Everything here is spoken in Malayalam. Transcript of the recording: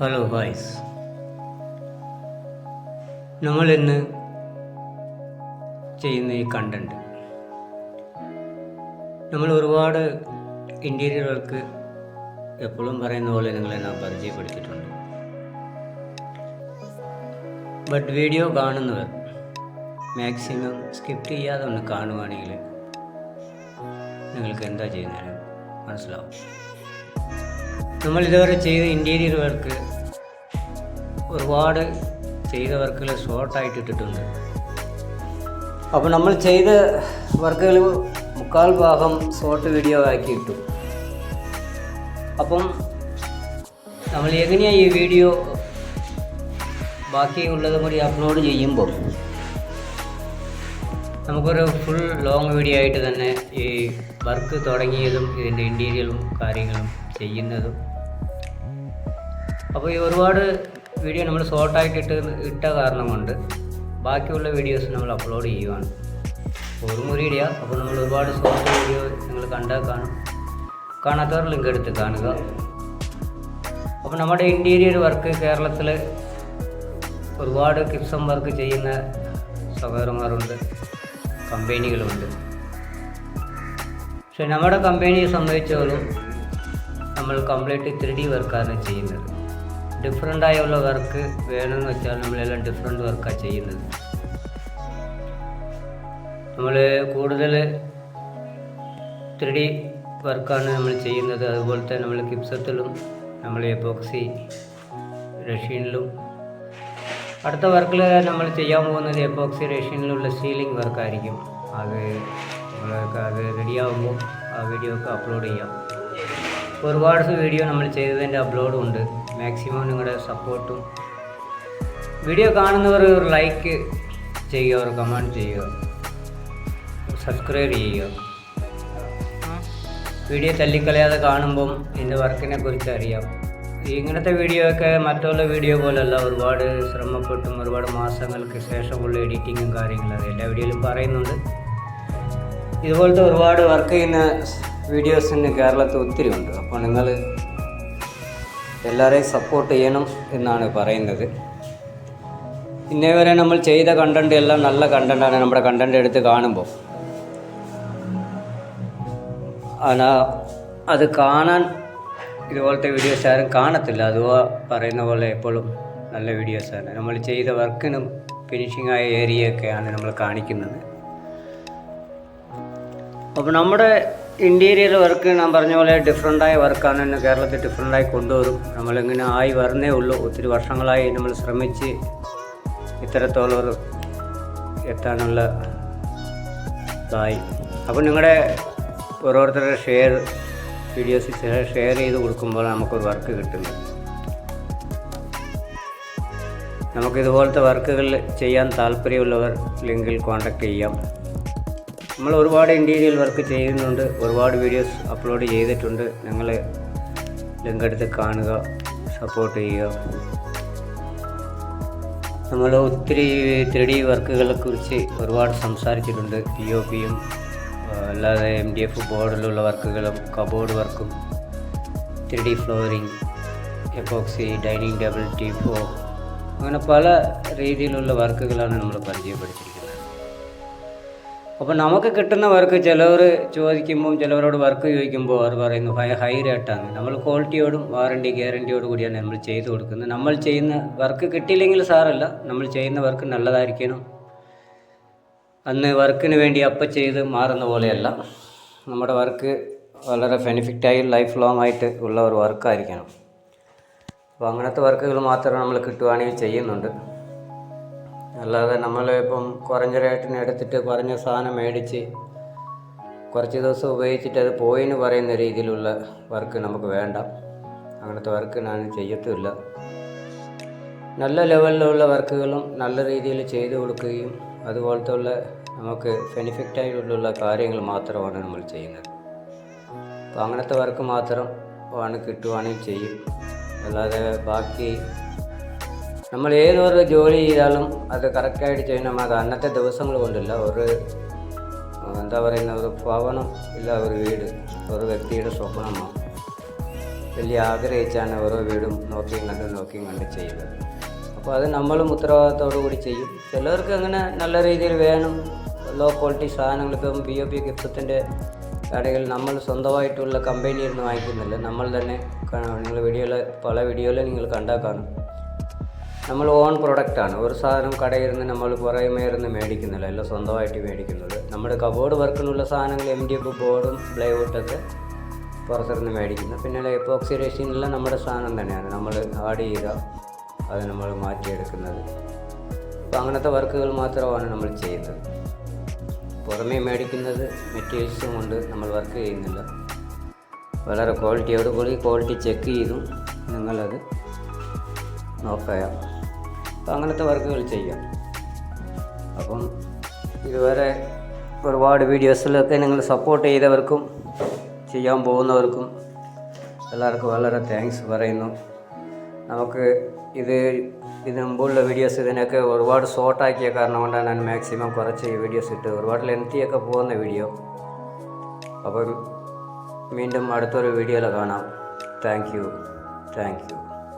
ഹലോ ഹായ്സ് നമ്മൾ ഇന്ന് ചെയ്യുന്ന ഈ കണ്ടന്റ് നമ്മൾ ഒരുപാട് ഇന്റീരിയർ വർക്ക് എപ്പോഴും പറയുന്ന പോലെ നിങ്ങളെ നാം പരിചയപ്പെടുത്തിയിട്ടുണ്ട്. ബട്ട് വീഡിയോ കാണുന്നവർ മാക്സിമം സ്കിപ്പ് ചെയ്യാതെ ഒന്ന് കാണുവാണെങ്കിൽ നിങ്ങൾക്ക് എന്താ ചെയ്യുന്നതിന് മനസ്സിലാവും. നമ്മൾ ഇതുവരെ ചെയ്ത ഇന്റീരിയർ വർക്ക് ഒരുപാട് ചെയ്ത വർക്കുകൾ ഷോർട്ടായിട്ട് ഇട്ടിട്ടുണ്ട് അപ്പോൾ നമ്മൾ ചെയ്ത വർക്കുകൾ മുക്കാൽ ഭാഗം ഷോർട്ട് വീഡിയോ ആക്കി ഇട്ടു. അപ്പം നമ്മൾ എങ്ങനെയാണ് ഈ വീഡിയോ ബാക്കിയുള്ളതും കൂടി അപ്ലോഡ് ചെയ്യുമ്പോൾ നമുക്കൊരു ഫുൾ ലോങ് വീഡിയോ ആയിട്ട് തന്നെ ഈ വർക്ക് തുടങ്ങിയതും ഇതിന്റെ ഇന്റീരിയലും കാര്യങ്ങളും ചെയ്യുന്നതും അപ്പോൾ ഈ ഒരുപാട് വീഡിയോ നമ്മൾ ഷോർട്ടായിട്ട് ഇട്ട് ഇട്ട കാരണം കൊണ്ട് ബാക്കിയുള്ള വീഡിയോസ് നമ്മൾ അപ്ലോഡ് ചെയ്യുവാണ്. ഒരു മുറിയിടുക അപ്പോൾ നമ്മൾ ഒരുപാട് ഷോർട്ട് വീഡിയോ നിങ്ങൾ കണ്ടാൽ കാണും. കാണാത്തവർ ലിങ്ക് എടുത്ത് കാണുക. അപ്പോൾ നമ്മുടെ ഇന്റീരിയർ വർക്ക് കേരളത്തിൽ ഒരുപാട് കിപ്സം വർക്ക് ചെയ്യുന്ന സഹോദരന്മാരുണ്ട് കമ്പനികളുണ്ട് പക്ഷെ നമ്മുടെ കമ്പനിയെ സംബന്ധിച്ചോളം നമ്മൾ കംപ്ലീറ്റ് ത്രീ ഡി വർക്കാണ് ചെയ്യുന്നത്. ഡിഫറെന്റ് ആയുള്ള വർക്ക് വേണമെന്ന് വെച്ചാൽ നമ്മളെല്ലാം ഡിഫറെന്റ് വർക്കാണ് ചെയ്യുന്നത്. നമ്മൾ കൂടുതൽ ത്രീ ഡി വർക്കാണ് നമ്മൾ ചെയ്യുന്നത്. അതുപോലെ തന്നെ നമ്മൾ കിപ്സത്തിലും നമ്മൾ എപ്പോക്സി റഷ്യനിലും അടുത്ത വർക്കിൽ നമ്മൾ ചെയ്യാൻ പോകുന്നത് എപ്പോക്സി റഷ്യനിലുള്ള സീലിംഗ് വർക്കായിരിക്കും അത് നമ്മളൊക്കെ അത് റെഡിയാകുമ്പോൾ ആ വീഡിയോ ഒക്കെ അപ്ലോഡ് ചെയ്യാം. ഒരുപാട് വീഡിയോ നമ്മൾ ചെയ്തതിന്റെ അപ്ലോഡും ഉണ്ട്. മാക്സിമം നിങ്ങളുടെ സപ്പോർട്ടും വീഡിയോ കാണുന്നവർ ഒരു ലൈക്ക് ചെയ്യുക ഒരു കമന്റ് ചെയ്യുക സബ്സ്ക്രൈബ് ചെയ്യുക. വീഡിയോ തല്ലിക്കളയാതെ കാണുമ്പം എന്റെ വർക്കിനെ കുറിച്ച് അറിയാം. ഇങ്ങനത്തെ വീഡിയോ ഒക്കെ മറ്റുള്ള വീഡിയോ പോലല്ല ഒരുപാട് ശ്രമപ്പെട്ടും ഒരുപാട് മാസങ്ങൾക്ക് ശേഷമുള്ള എഡിറ്റിങ്ങും കാര്യങ്ങളും എല്ലാ വീഡിയോയിലും പറയുന്നുണ്ട്. ഇതുപോലത്തെ ഒരുപാട് വർക്ക് ചെയ്യുന്ന വീഡിയോസിന് കേരളത്തിൽ ഒത്തിരി ഉണ്ട്. അപ്പോൾ നിങ്ങൾ എല്ലാവരെയും സപ്പോർട്ട് ചെയ്യണം എന്നാണ് പറയുന്നത്. ഇന്നേ വരെ നമ്മൾ ചെയ്ത കണ്ടന്റ് എല്ലാം നല്ല കണ്ടന്റാണ് നമ്മുടെ കണ്ടന്റ് എടുത്ത് കാണുമ്പോൾ. അല്ല അത് കാണാൻ ഇതുപോലത്തെ വീഡിയോസ് ആരും കാണത്തില്ല. അതുവാ പറയുന്ന പോലെ എപ്പോഴും നല്ല വീഡിയോസാണ് നമ്മൾ ചെയ്ത വർക്കിനും ഫിനിഷിംഗ് ആയ ഏരിയയൊക്കെയാണ് നമ്മൾ കാണിക്കുന്നത്. അപ്പോൾ നമ്മുടെ ഇന്റീരിയർ വർക്ക് ഞാൻ പറഞ്ഞ പോലെ ഡിഫറെന്റായ വർക്കാണ് എന്നെ കേരളത്തിൽ ഡിഫറെന്റായി കൊണ്ടുവരും. നമ്മളിങ്ങനെ ആയി വരുന്നേ ഉള്ളൂ. ഒത്തിരി വർഷങ്ങളായി നമ്മൾ ശ്രമിച്ച് ഇത്തരത്തോളം എത്താനുള്ള ഇതായി. അപ്പോൾ നിങ്ങളുടെ ഓരോരുത്തരുടെ ഷെയർ വീഡിയോസ് ഷെയർ ചെയ്ത് കൊടുക്കുമ്പോൾ നമുക്കൊരു വർക്ക് കിട്ടുന്നു നമുക്കിതുപോലത്തെ വർക്കുകൾ ചെയ്യാൻ താല്പര്യമുള്ളവർ ലിങ്കിൽ കോൺടാക്റ്റ് ചെയ്യാം. നമ്മൾ ഒരുപാട് ഇന്റീരിയൽ വർക്ക് ചെയ്യുന്നുണ്ട്. ഒരുപാട് വീഡിയോസ് അപ്ലോഡ് ചെയ്തിട്ടുണ്ട്. നിങ്ങൾ ലിങ്ക് എടുത്ത് കാണുക സപ്പോർട്ട് ചെയ്യുക. നമ്മൾ ഒത്തിരി ത്രീ ഡി വർക്കുകളെ കുറിച്ച് ഒരുപാട് സംസാരിച്ചിട്ടുണ്ട്. പി ഒ പിയും അല്ലാതെ എം ഡി എഫ് ബോർഡിലുള്ള വർക്കുകളും കബോർഡ് വർക്കും three D flooring epoxy dining table teapoy അങ്ങനെ പല രീതിയിലുള്ള വർക്കുകളാണ് നമ്മൾ പരിചയപ്പെടുത്തിയിരിക്കുന്നത് അപ്പോൾ നമുക്ക് കിട്ടുന്ന വർക്ക് ചിലവർ ചോദിക്കുമ്പോൾ ചിലവരോട് വർക്ക് ചോദിക്കുമ്പോൾ അവർ പറയുന്നു ഹൈ ഹൈ റേറ്റാണ്. നമ്മൾ ക്വാളിറ്റിയോടും വാറണ്ടി ഗ്യാരണ്ടിയോട് കൂടിയാണ് നമ്മൾ ചെയ്തു കൊടുക്കുന്നത്. നമ്മൾ ചെയ്യുന്ന വർക്ക് കിട്ടിയില്ലെങ്കിൽ സാറല്ല നമ്മൾ ചെയ്യുന്ന വർക്ക് നല്ലതായിരിക്കണം. അന്ന് വർക്കിന് വേണ്ടി അപ്പം ചെയ്ത് മാറുന്ന പോലെയല്ല. നമ്മുടെ വർക്ക് വളരെ ബെനിഫിറ്റായി ലൈഫ് ലോങ് ആയിട്ട് ഉള്ള ഒരു വർക്കായിരിക്കണം അപ്പോൾ അങ്ങനത്തെ വർക്കുകൾ മാത്രമേ നമ്മൾ കിട്ടുവാണെങ്കിൽ ചെയ്യുന്നുണ്ട്. അല്ലാതെ നമ്മൾ ഇപ്പം കുറഞ്ഞ റേറ്റിന് എടുത്തിട്ട് കുറഞ്ഞ സാധനം മേടിച്ച് കുറച്ച് ദിവസം ഉപയോഗിച്ചിട്ട് അത് പോയിന്ന് പറയുന്ന രീതിയിലുള്ള വർക്ക് നമുക്ക് വേണ്ട. അങ്ങനത്തെ വർക്ക് ഞാൻ ചെയ്യത്തുമില്ല. നല്ല ലെവലിലുള്ള വർക്കുകളും നല്ല രീതിയിൽ ചെയ്തു കൊടുക്കുകയും അതുപോലത്തെ ഉള്ള നമുക്ക് ബെനിഫിറ്റായിട്ടുള്ള കാര്യങ്ങൾ മാത്രമാണ് നമ്മൾ ചെയ്യുന്നത്. അപ്പോൾ അങ്ങനത്തെ വർക്ക് മാത്രം ആണ് കിട്ടുവാണെങ്കിൽ ചെയ്യും. അല്ലാതെ ബാക്കി നമ്മൾ ഏതൊരു ജോലി ചെയ്താലും അത് കറക്റ്റായിട്ട് ചെയ്യണം. അത് അന്നത്തെ ദിവസങ്ങൾ കൊണ്ടില്ല ഒരു എന്താ പറയുന്ന ഒരു ഭവനം ഇല്ല ഒരു വീട്. ഒരു വ്യക്തിയുടെ സ്വപ്നമാണ്. വലിയ ആഗ്രഹിച്ചാണ് ഓരോ വീടും നോക്കിയും കണ്ട് നോക്കിയും കണ്ട് ചെയ്യുന്നത്. അപ്പോൾ അത് നമ്മളും ഉത്തരവാദിത്തോടു കൂടി ചെയ്യും. ചിലർക്ക് അങ്ങനെ നല്ല രീതിയിൽ വേണം. ലോ ക്വാളിറ്റി സാധനങ്ങൾ ഇപ്പം ബി ഒ പി ഗിഫ്റ്റത്തിന്റെ കടയിൽ നമ്മൾ സ്വന്തമായിട്ടുള്ള കമ്പനിയിൽ നിന്ന് വാങ്ങിക്കുന്നില്ല. നമ്മൾ തന്നെ നിങ്ങൾ വീഡിയോയിൽ പല വീഡിയോയിൽ നിങ്ങൾ കണ്ടാൽ കാണും. നമ്മൾ ഓൺ പ്രൊഡക്റ്റാണ് ഒരു സാധനം കടയിൽ നിന്ന് നമ്മൾ പുറമേ ഇരുന്ന് മേടിക്കുന്നില്ല. എല്ലാം സ്വന്തമായിട്ട് മേടിക്കുന്നത്. നമ്മുടെ കബോർഡ് വർക്കിനുള്ള സാധനങ്ങൾ എം ഡി എഫ് ബോർഡും പ്ലൈവുഡൊക്കെ പുറത്തിരുന്ന് മേടിക്കുന്നു. പിന്നെ എപ്പോക്സി റേഷനിലെല്ലാം നമ്മുടെ സാധനം തന്നെയാണ്. നമ്മൾ ആഡ് ചെയ്ത അത് നമ്മൾ മാറ്റിയെടുക്കുന്നത്. അപ്പോൾ അങ്ങനത്തെ വർക്കുകൾ മാത്രമാണ് നമ്മൾ ചെയ്യുന്നത്. പുറമേ മേടിക്കുന്നത് മെറ്റീരിയൽസും കൊണ്ട് നമ്മൾ വർക്ക് ചെയ്യുന്നില്ല. വളരെ ക്വാളിറ്റിയോട് കൂടി ക്വാളിറ്റി ചെക്ക് ചെയ്തും നിങ്ങളത് നോക്കുക അപ്പം അങ്ങനത്തെ വർക്കുകൾ ചെയ്യാം. അപ്പം ഇതുവരെ ഒരുപാട് വീഡിയോസിലൊക്കെ നിങ്ങൾ സപ്പോർട്ട് ചെയ്തവർക്കും ചെയ്യാൻ പോകുന്നവർക്കും എല്ലാവർക്കും വളരെ താങ്ക്സ് പറയുന്നു. നമുക്ക് ഇത് ഇതിന് മുമ്പുള്ള വീഡിയോസ് ഇതിനൊക്കെ ഒരുപാട് ഷോർട്ടാക്കിയ കാരണം കൊണ്ടാണ് ഞാൻ മാക്സിമം കുറച്ച് വീഡിയോസ് ഇട്ട് ഒരുപാട് ലെങ്തിയൊക്കെ പോകുന്ന വീഡിയോ അപ്പം വീണ്ടും അടുത്തൊരു വീഡിയോയിൽ കാണാം. Thank you thank you